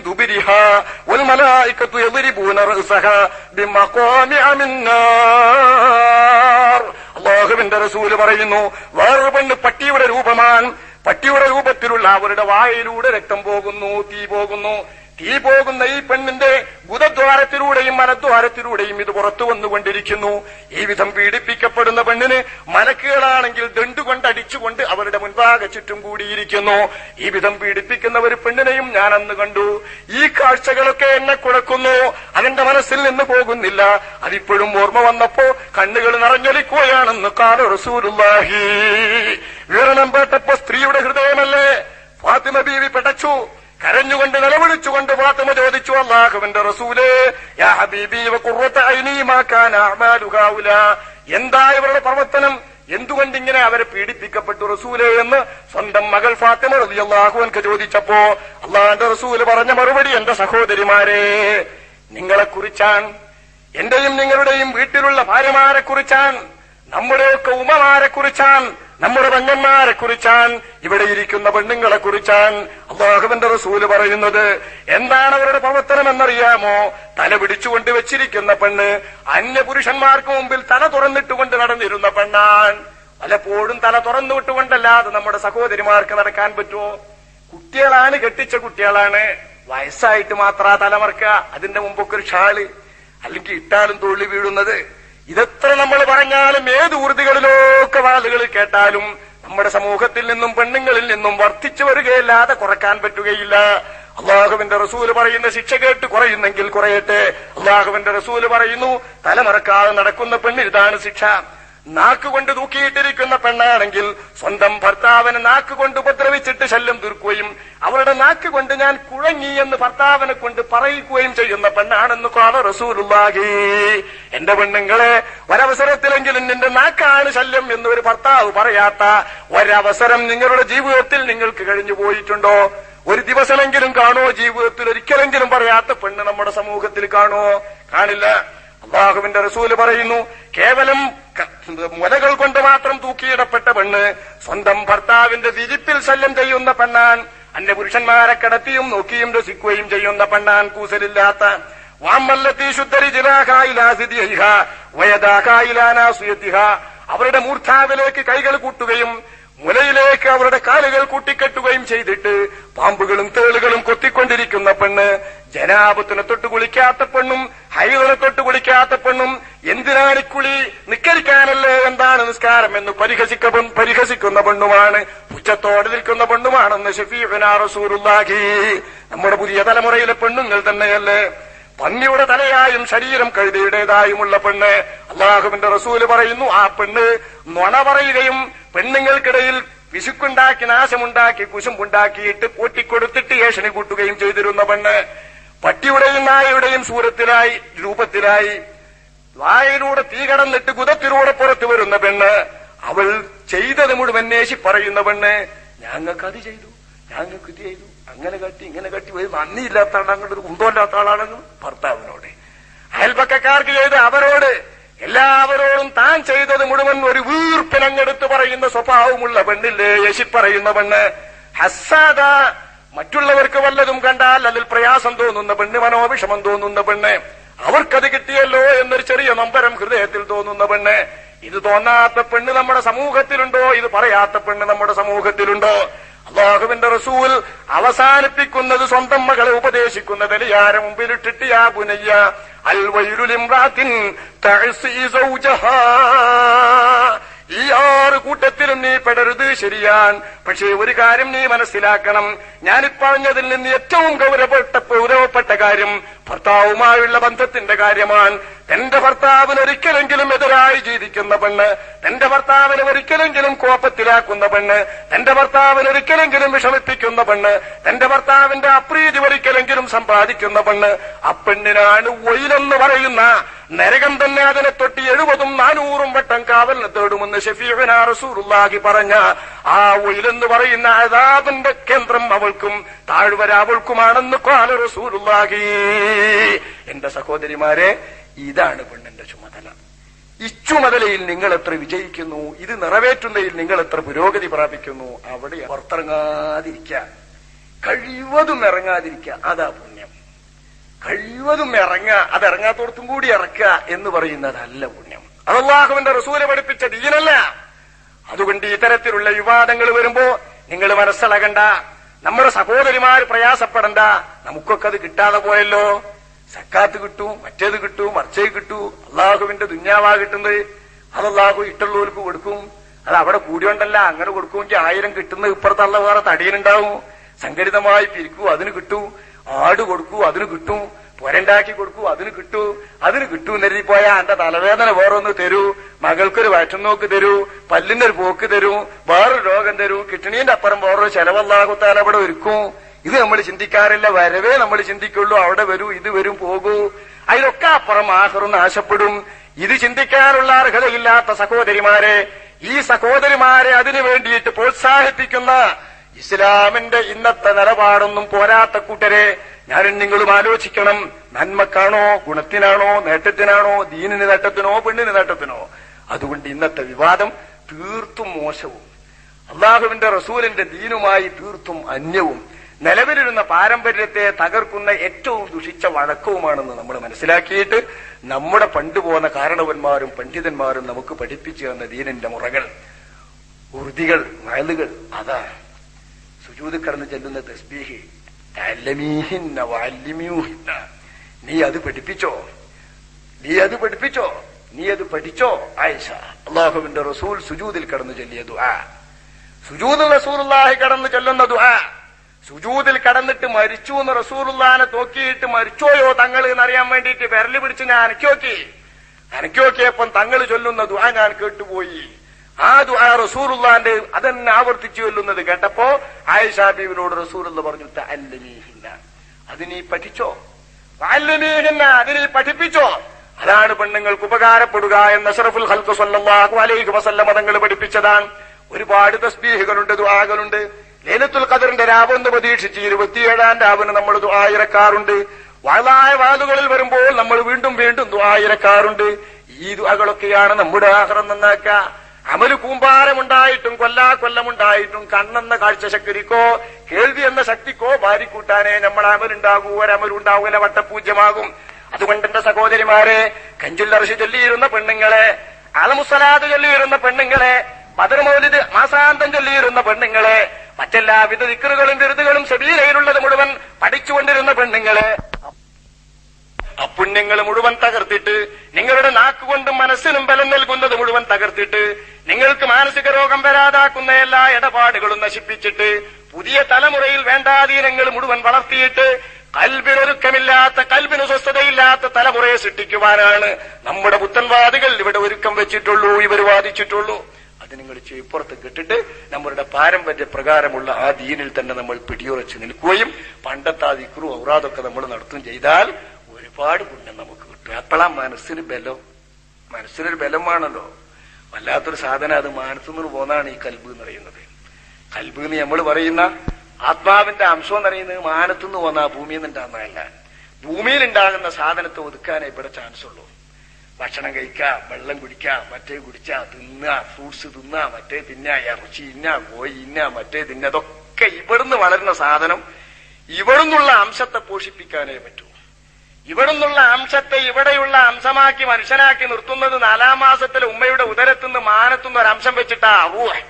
അള്ളാഹുവിന്റെ റസൂൽ പറയുന്നു വേറൊരു പെണ്ണ് പട്ടിയുടെ രൂപമാൻ പട്ടിയുടെ രൂപത്തിലുള്ള അവരുടെ വായിലൂടെ രക്തം പോകുന്നു തീ പോകുന്നു. തീ പോകുന്ന ഈ പെണ്ണിന്റെ ഗുദദ്വാരത്തിലൂടെയും മനദ്വാരത്തിലൂടെയും ഇത് പുറത്തു വന്നുകൊണ്ടിരിക്കുന്നു. ഈ വിധം പീഡിപ്പിക്കപ്പെടുന്ന പെണ്ണിന് മലക്കുകളാണെങ്കിൽ ദണ്ടുകൊണ്ട് അടിച്ചുകൊണ്ട് അവരുടെ മുൻപാകെ ചുറ്റും കൂടിയിരിക്കുന്നു. ഈ വിധം പീഡിപ്പിക്കുന്ന ഒരു പെണ്ണിനെയും ഞാൻ അന്ന് കണ്ടു. ഈ കാഴ്ചകളൊക്കെ എന്നെ കുഴക്കുന്നു. അതെന്റെ മനസ്സിൽ നിന്ന് പോകുന്നില്ല. അതിപ്പോഴും ഓർമ്മ വന്നപ്പോ കണ്ണുകൾ നിറഞ്ഞൊലിക്കുകയാണെന്ന് കാല വിവരണം പേട്ടപ്പോ സ്ത്രീയുടെ ഹൃദയമല്ലേ? ഫാത്തിമ ബീവി പെടച്ചു. കരഞ്ഞുകൊണ്ട് നിലവിളിച്ചുകൊണ്ട് ഫാത്തിമ ചോദിച്ചു അള്ളാഹുവിന്റെ റസൂലേ യാ ഹബീബി എന്താ ഇവരുടെ പ്രവർത്തനം? എന്തുകൊണ്ട് ഇങ്ങനെ അവരെ പീഡിപ്പിക്കപ്പെട്ടു റസൂലെ എന്ന് സ്വന്തം മകൾ ഫാത്തിമ റബി അള്ളാഹുവിനക്ക് ചോദിച്ചപ്പോ അള്ളാഹുന്റെ റസൂൽ പറഞ്ഞ മറുപടി എന്റെ സഹോദരിമാരെ നിങ്ങളെ കുറിച്ചാൻ എന്റെയും നിങ്ങളുടെയും വീട്ടിലുള്ള ഭാര്യമാരെ കുറിച്ചാൻ നമ്മുടെയൊക്കെ ഉമ്മമാരെ കുറിച്ചാൻ നമ്മുടെ പെങ്ങന്മാരെ കുറിച്ചാൻ ഇവിടെ ഇരിക്കുന്ന പെണ്ണുങ്ങളെ കുറിച്ചാൻ അള്ളാഹുവിന്റെ റസൂൽ പറയുന്നത് എന്താണ് അവരുടെ പ്രവർത്തനം എന്നറിയാമോ? തല പിടിച്ചുകൊണ്ട് വെച്ചിരിക്കുന്ന പെണ്ണ് അന്യ പുരുഷന്മാർക്ക് മുമ്പിൽ തല തുറന്നിട്ടുകൊണ്ട് നടന്നിരുന്ന പെണ്ണാൻ. പലപ്പോഴും തല തുറന്നു വിട്ടുകൊണ്ടല്ലാതെ നമ്മുടെ സഹോദരിമാർക്ക് നടക്കാൻ പറ്റുമോ? കുട്ടികളാണ് കെട്ടിച്ച കുട്ടികളാണ്. വയസ്സായിട്ട് മാത്ര തലമറക്ക അതിന്റെ മുമ്പൊക്കെ ഒരു ഷാൾ. അല്ലെങ്കിൽ ഇട്ടാലും തുള്ളി വീഴുന്നത്. ഇതെത്ര നമ്മൾ പറഞ്ഞാലും ഏത് ഊർദികളിലൊക്കെ വാളുകൾ കേട്ടാലും നമ്മുടെ സമൂഹത്തിൽ നിന്നും പെണ്ണുങ്ങളിൽ നിന്നും വർദ്ധിച്ചു വരികയല്ലാതെ കുറയ്ക്കാൻ പറ്റുകയില്ല. അള്ളാഹുവിന്റെ റസൂൽ പറയുന്ന ശിക്ഷ കേട്ട് കുറയുന്നെങ്കിൽ കുറയട്ടെ. അള്ളാഹുവിന്റെ റസൂൽ പറയുന്നു തലമറക്കാതെ നടക്കുന്ന പെണ്ണിന് ഇതാണ് ശിക്ഷ. നാക്കുകൊണ്ട് തൂക്കിയിട്ടിരിക്കുന്ന പെണ്ണാണെങ്കിൽ സ്വന്തം ഭർത്താവിനെ നാക്കുകൊണ്ട് ഉപദ്രവിച്ചിട്ട് ശല്യം തീർക്കുകയും അവരുടെ നാക്ക് കൊണ്ട് ഞാൻ കുഴങ്ങി എന്ന് ഭർത്താവിനെ കൊണ്ട് പറയിക്കുകയും ചെയ്യുന്ന പെണ്ണാണെന്ന് കാല റസൂലുള്ളാഹി. എന്റെ പെണ്ണുങ്ങളെ ഒരവസരത്തിലെങ്കിലും നിന്റെ നാക്കാണ് ശല്യം എന്ന് ഒരു ഭർത്താവ് പറയാത്ത ഒരവസരം നിങ്ങളുടെ ജീവിതത്തിൽ നിങ്ങൾക്ക് കഴിഞ്ഞു പോയിട്ടുണ്ടോ? ഒരു ദിവസമെങ്കിലും കാണോ ജീവിതത്തിൽ ഒരിക്കലെങ്കിലും പറയാത്ത പെണ്ണ് നമ്മുടെ സമൂഹത്തിൽ കാണോ കാണില്ല. അള്ളാഹുവിന്റെ റസൂൽ പറയുന്നു കേവലം മുലകൾ കൊണ്ട് മാത്രം തൂക്കിയിടപ്പെട്ട പെണ്ണ് സ്വന്തം ഭർത്താവിന്റെ വിരിപ്പിൽ ശല്യം ചെയ്യുന്ന പെണ്ണാൻ അന്യ പുരുഷന്മാരെ കിടത്തിയും നോക്കിയും രസിക്കുകയും ചെയ്യുന്ന പെണ്ണാൻ കൂസലില്ലാത്ത വാമല്ലത്തി ശുദ്ധരി ജിലാഹായിലാസിദിഹ വയദാഹായിലാനാസുയത്തിഹ അവരുടെ മൂർധാവിലേക്ക് കൈകൾ കൂട്ടുകയും മുലയിലേക്ക് അവരുടെ കാലുകൾ കൂട്ടിക്കെട്ടുകയും ചെയ്തിട്ട് പാമ്പുകളും തേളുകളും കൊത്തിക്കൊണ്ടിരിക്കുന്ന പെണ്ണ് ജനാപത്തിനെ തൊട്ട് കുളിക്കാത്ത പെണ്ണും ഹൈറിനെ തൊട്ട് കുളിക്കാത്ത പെണ്ണും എന്തിനാണ് കുളി നിക്കരിക്കാനല്ലേ എന്താണ് നിസ്കാരം എന്ന് പരിഹസിക്ക പരിഹസിക്കുന്ന പെണ്ണുമാണ്. പുച്ഛത്തോടെ നിൽക്കുന്ന പെണ്ണുമാണെന്ന് ഷഫീഖുനാ നമ്മുടെ പുതിയ തലമുറയിലെ പെണ്ണുങ്ങൾ തന്നെയല്ലേ? പന്നിയുടെ തലയായും ശരീരം കഴുതിയുടേതായുമുള്ള പെണ്ണ്. അള്ളാഹുവിന്റെ റസൂൽ പറയുന്നു ആ പെണ്ണ് നുണ പറയുകയും പെണ്ണുങ്ങൾക്കിടയിൽ പിശുക്കുണ്ടാക്കി നാശമുണ്ടാക്കി കുശുമ്പുണ്ടാക്കിയിട്ട് കൂട്ടിക്കൊടുത്തിട്ട് ഏഷണി കൂട്ടുകയും ചെയ്തിരുന്ന പെണ്ണ്. പട്ടിയുടെയും നായയുടെയും സൂരത്തിലായി രൂപത്തിലായി വായിലൂടെ തീ കടന്നിട്ട് കുതത്തിലൂടെ പുറത്തു വരുന്ന പെണ്ണ് അവൾ ചെയ്തത് മുഴുവൻ നേശി പറയുന്ന പെണ്ണ് ഞങ്ങൾക്ക് അത് ചെയ്തു ഞങ്ങൾക്ക് ഇത് ചെയ്തു അങ്ങനെ കട്ടി ഇങ്ങനെ കട്ടി വരും നന്ദിയില്ലാത്ത ആളാണെങ്കിലും ഒരു കുന്തമില്ലാത്ത ആളാണെന്ന് ഭർത്താവിനോട്. അയൽപക്കക്കാർക്ക് ചെയ്ത് അവരോട് എല്ലാവരോടും താൻ ചെയ്തത് മുഴുവൻ ഒരു വീർപ്പിനങ്ങെടുത്ത് പറയുന്ന സ്വഭാവമുള്ള പെണ്ണില്ലേ? യശി പറയുന്ന പെണ്ണ് ഹസാദ മറ്റുള്ളവർക്ക് വല്ലതും കണ്ടാൽ അതിൽ പ്രയാസം തോന്നുന്ന പെണ്ണ് മനോവിഷമം തോന്നുന്ന പെണ്ണ്. അവർക്കത് കിട്ടിയല്ലോ എന്നൊരു ചെറിയ നമ്പരം ഹൃദയത്തിൽ തോന്നുന്ന പെണ്ണ്. ഇത് തോന്നാത്ത പെണ്ണ് നമ്മുടെ സമൂഹത്തിലുണ്ടോ? ഇത് പറയാത്ത പെണ്ണ് നമ്മുടെ സമൂഹത്തിലുണ്ടോ? അള്ളാഹുവിന്റെ റസൂൽ അവസാനിപ്പിക്കുന്നത് സ്വന്തം മകളെ ഉപദേശിക്കുന്ന എലിയാരെ മുമ്പിലിട്ടിട്ട് യാ പുനയ്യ അൽ വൈരുലിംറാത്തിൻ ഈ ആറ് കൂട്ടത്തിലും നീ പെടരുത് ശരിയാൻ. പക്ഷേ ഒരു കാര്യം നീ മനസ്സിലാക്കണം. ഞാനിപ്പറഞ്ഞതിൽ നിന്ന് ഏറ്റവും ഗൗരവപ്പെട്ട ഗൗരവപ്പെട്ട കാര്യം ഭർത്താവുമായുള്ള ബന്ധത്തിന്റെ കാര്യമാണ്. തന്റെ ഭർത്താവിന് ഒരിക്കലെങ്കിലും എതിരായി ജീവിക്കുന്ന പെണ്ണ് തന്റെ ഭർത്താവിന് ഒരിക്കലെങ്കിലും കോപ്പത്തിലാക്കുന്ന പെണ്ണ് തന്റെ ഭർത്താവിന് ഒരിക്കലെങ്കിലും വിഷമിപ്പിക്കുന്ന പെണ്ണ് തന്റെ ഭർത്താവിന്റെ അപ്രീതി ഒരിക്കലെങ്കിലും സമ്പാദിക്കുന്ന പെണ്ണ്. ആ പെണ്ണിനാണ് ഒയിലെന്ന് പറയുന്ന നരകം തന്നെ അതിനെ തൊട്ടി എഴുപതും നാനൂറും വട്ടം കാവലിനെ തേടുമെന്ന് ഷഫീഖന റസൂറുല്ലാഹി പറഞ്ഞ ആ ഉയിലെന്ന് പറയുന്ന അതാബിന്റെ കേന്ദ്രം അവൾക്കും താഴ്വര അവൾക്കുമാണെന്ന് കാല റസൂറുല്ലാഹി എന്റെ സഹോദരിമാരെ ഇതാണ് പെണ്ണിന്റെ ചുമതല. ഈ ചുമതലയിൽ നിങ്ങൾ എത്ര വിജയിക്കുന്നു ഇത് നിറവേറ്റുന്നതിൽ നിങ്ങൾ എത്ര പുരോഗതി പ്രാപിക്കുന്നു അവിടെ പുറത്തിറങ്ങാതിരിക്കുക. കഴിവതും ഇറങ്ങാതിരിക്കുക. അതാ കഴിവതും ഇറങ്ങുക അത് ഇറങ്ങാത്തോടത്തും കൂടി ഇറക്കുക എന്ന് പറയുന്നതല്ല പുണ്യം. അത് അള്ളാഹുവിന്റെ റസൂൽ പഠിപ്പിച്ച ദീനല്ല. അതുകൊണ്ട് ഇത്തരത്തിലുള്ള വിവാദങ്ങൾ വരുമ്പോ നിങ്ങൾ മനസ്സിളകണ്ട നമ്മുടെ സഹോദരിമാർ പ്രയാസപ്പെടണ്ട നമുക്കൊക്കെ അത് കിട്ടാതെ പോയല്ലോ. സക്കാത്ത് കിട്ടൂ മറ്റേത് കിട്ടൂ മറിച്ചേ കിട്ടൂ അള്ളാഹുവിന്റെ ദുഞ്ഞാവാ കിട്ടുന്നത്. അത് അള്ളാഹു ഇട്ടുള്ളവർക്ക് കൊടുക്കും. അത് അവിടെ കൂടിയോണ്ടല്ല അങ്ങനെ കൊടുക്കുമെങ്കിൽ ആയിരം കിട്ടുന്ന ഇപ്പുറത്തുള്ള വേറെ തടിയനുണ്ടാവും സംഘടിതമായി പിരിക്കൂ അതിന് കിട്ടൂ. ആട് കൊടുക്കൂ അതിന് കിട്ടും. പൊരണ്ടാക്കി കൊടുക്കൂ അതിന് കിട്ടൂ. അതിന് കിട്ടൂ എന്നരുതി എന്റെ തലവേദന വേറൊന്ന് തരൂ. മകൾക്കൊരു വയറ്റം നോക്ക് തരൂ. പല്ലിന്റെ പല്ലിനൊരു പോക്ക് തരൂ. വേറൊരു രോഗം തരൂ. കിഡ്നീന്റെ അപ്പുറം വേറൊരു ചെലവല്ലാകുത്താൽ അവിടെ ഒരുക്കും. ഇത് നമ്മൾ ചിന്തിക്കാറില്ല. വരവേ നമ്മൾ ചിന്തിക്കുള്ളൂ. അവിടെ വരൂ ഇത് വരും പോകൂ. അതിലൊക്കെ അപ്പുറം ആഹറും നാശപ്പെടും. ഇത് ചിന്തിക്കാനുള്ള അർഹതയില്ലാത്ത സഹോദരിമാരെ ഈ സഹോദരിമാരെ അതിനു വേണ്ടിയിട്ട് പ്രോത്സാഹിപ്പിക്കുന്ന ഇസ്ലാമിന്റെ ഇന്നത്തെ നിലപാടൊന്നും പോരാത്ത കൂട്ടരെ ഞാൻ നിങ്ങളും ആലോചിക്കണം. നന്മക്കാണോ ഗുണത്തിനാണോ നേട്ടത്തിനാണോ ദീനിന് നേട്ടത്തിനോ പെണ്ണിന് നേട്ടത്തിനോ? അതുകൊണ്ട് ഇന്നത്തെ വിവാദം തീർത്തും മോശവും. അള്ളാഹുവിന്റെ റസൂലിന്റെ ദീനുമായി തീർത്തും അന്യവും. നിലവിലിരുന്ന പാരമ്പര്യത്തെ തകർക്കുന്ന ഏറ്റവും ദുഷിച്ച വഴക്കവുമാണെന്ന് നമ്മൾ മനസ്സിലാക്കിയിട്ട് നമ്മുടെ പണ്ടുപോകുന്ന കാരണവന്മാരും പണ്ഡിതന്മാരും നമുക്ക് പഠിപ്പിച്ചു തന്ന ദീനിന്റെ മുറകൾ ഉറുതികൾ വയലുകൾ അതാണ്. സുജൂത് കടന്ന് ചെല്ലുന്ന തസ്ബീഹ്. നീ അത് പഠിപ്പിച്ചോ? നീ അത് പഠിപ്പിച്ചോ? നീ അത് പഠിച്ചോ? ആയിഷ അള്ളാഹുവിന്റെ റസൂൽ സുജൂദിൽ കടന്നു ചൊല്ലിയ ദുആ. സുജൂദ് റസൂലുള്ളാഹി കടന്നു ചൊല്ലുന്ന ദുആ. സുജൂദിൽ കടന്നിട്ട് മരിച്ചു എന്ന് റസൂലുള്ളാനെ തോക്കിയിട്ട് മരിച്ചോയോ തങ്ങൾ എന്നറിയാൻ വേണ്ടിയിട്ട് വിരൽ പിടിച്ച് ഞാൻ അനക്കി നോക്കി. അനക്കി നോക്കിയപ്പം തങ്ങൾ ചൊല്ലുന്ന ദുആ ഞാൻ കേട്ടുപോയി. ആ ദുആ റസൂലുള്ളാന്റെ അതെന്നെ ആവർത്തിച്ചു ചൊല്ലുന്നത് കേട്ടപ്പോ ആയിഷാ ബീവിനോട് റസൂലുള്ള പറഞ്ഞു തഅല്ലമീഹിന്ന അത് നീ പഠിച്ചോ? തഅല്ലമീഹിന്ന അത് നീ പഠിപ്പിച്ചോ? അതാണ് പെണ്ണുങ്ങൾക്ക് ഉപകാരപ്പെടുക എന്ന അഷറഫുൽ ഹൽക്ക് സല്ലല്ലാഹു അലൈഹി വസല്ലം മതങ്ങൾ പഠിപ്പിച്ചതാണ്. ഒരുപാട് തസ്ബീഹുകളുണ്ട് ദുആകളുണ്ട്. ലൈലത്തുൽ ഖദറിന്റെ രാവെന്ന് പ്രതീക്ഷിച്ച് ഇരുപത്തിയേഴാം രാവിന് നമ്മൾ ദുആ ഇറക്കാറുണ്ട്. വാളായ വാതുകളിൽ വരുമ്പോൾ നമ്മൾ വീണ്ടും വീണ്ടും ദുആ ഇറക്കാറുണ്ട്. ഈ ദുആകളൊക്കെയാണ് നമ്മുടെ ആഹ്റം നന്നാക്കുക. അമൽ കൂമ്പാരമുണ്ടായിട്ടും കൊല്ലാ കൊല്ലമുണ്ടായിട്ടും കണ്ണെന്ന കാഴ്ച ശക്തിക്കോ കേൾവി എന്ന ശക്തിക്കോ ഭാര്യക്കൂട്ടാനേ നമ്മൾ അമലുണ്ടാകൂ. ഒരമലുണ്ടാവൂല വട്ടപൂജ്യമാകും. അതുകൊണ്ട് എന്റെ സഹോദരിമാരെ കഞ്ചുല്ലർഷി ചൊല്ലിയിരുന്ന പെണ്ണുങ്ങളെ അലമുസലാദ് ചൊല്ലിയിരുന്ന പെണ്ണുങ്ങളെ ബദർമൗലിദ് മാസാന്തം ചൊല്ലിയിരുന്ന പെണ്ണുങ്ങളെ മറ്റെല്ലാവിധ ദിക്കറുകളും ബിരുദുകളും ശബീരയിലുള്ളത് മുഴുവൻ പഠിച്ചുകൊണ്ടിരുന്ന പെണ്ണുങ്ങളെ അപുണ്യങ്ങൾ മുഴുവൻ തകർത്തിട്ട് നിങ്ങളുടെ നാക്കുകൊണ്ടും മനസ്സിനും ബലം നൽകുന്നത് മുഴുവൻ തകർത്തിട്ട് നിങ്ങൾക്ക് മാനസിക രോഗം വരാതാക്കുന്ന എല്ലാ ഇടപാടുകളും നശിപ്പിച്ചിട്ട് പുതിയ തലമുറയിൽ വേണ്ടാധീനങ്ങൾ മുഴുവൻ വളർത്തിയിട്ട് കൽബിനൊരുക്കമില്ലാത്ത കൽബിന് സ്വസ്ഥതയില്ലാത്ത തലമുറയെ സൃഷ്ടിക്കുവാനാണ് നമ്മുടെ പുത്തൻവാദികൾ ഇവിടെ ഒരുക്കം വെച്ചിട്ടുള്ളൂ ഇവർ വാദിച്ചിട്ടുള്ളൂ. അത് നിങ്ങൾ ഇപ്പുറത്ത് കെട്ടിട്ട് നമ്മുടെ പാരമ്പര്യ പ്രകാരമുള്ള ആ ദീനിൽ തന്നെ നമ്മൾ പിടിയുറച്ച് നിൽക്കുകയും പണ്ടത്തെ ഔറാദൊക്കെ നമ്മൾ നടത്തും ചെയ്താൽ ഒരുപാട് പുണ്യം നമുക്ക് കിട്ടും. അപ്പോഴാ മനസ്സിന് ബലം. മനസ്സിനൊരു ബലമാണല്ലോ. വല്ലാത്തൊരു സാധനം അത്. മനസ്സുനിന്ന് പോന്നാണ് ഈ കൽബ് എന്ന് പറയുന്നത്. കൽബ് എന്ന് നമ്മൾ പറയുന്ന ആത്മാവിന്റെ അംശം എന്ന് പറയുന്നത് മാനത്തുനിന്ന് പോന്ന ഭൂമിയിൽ നിന്ന് ഉണ്ടാകുന്നതല്ല ഭൂമിയിൽ ഉണ്ടാകുന്ന സാധനത്തെ ഒതുക്കാനേ ഇവിടെ ചാൻസ് ഉള്ളൂ. ഭക്ഷണം കഴിക്കാം വെള്ളം കുടിക്കാം മറ്റേ കുടിച്ചാ തിന്നാ ഫ്രൂട്ട്സ് തിന്നാ മറ്റേ തിന്നാ ഇറച്ചി ഇന്ന കോഴി ഇന്ന മറ്റേ തിന്ന. അതൊക്കെ ഇവിടുന്ന് വളരുന്ന സാധനം ഇവിടുന്നുള്ള അംശത്തെ പോഷിപ്പിക്കാനേ പറ്റൂ. ഇവിടുന്നുള്ള അംശത്തെ ഇവിടെയുള്ള അംശമാക്കി മനുഷ്യനാക്കി നിർത്തുന്നത് നാലാം മാസത്തിലെ ഉമ്മയുടെ ഉദരത്തുനിന്ന് മാനത്തുനിന്ന് ഒരു അംശം വെച്ചിട്ടാ റൂഹ്.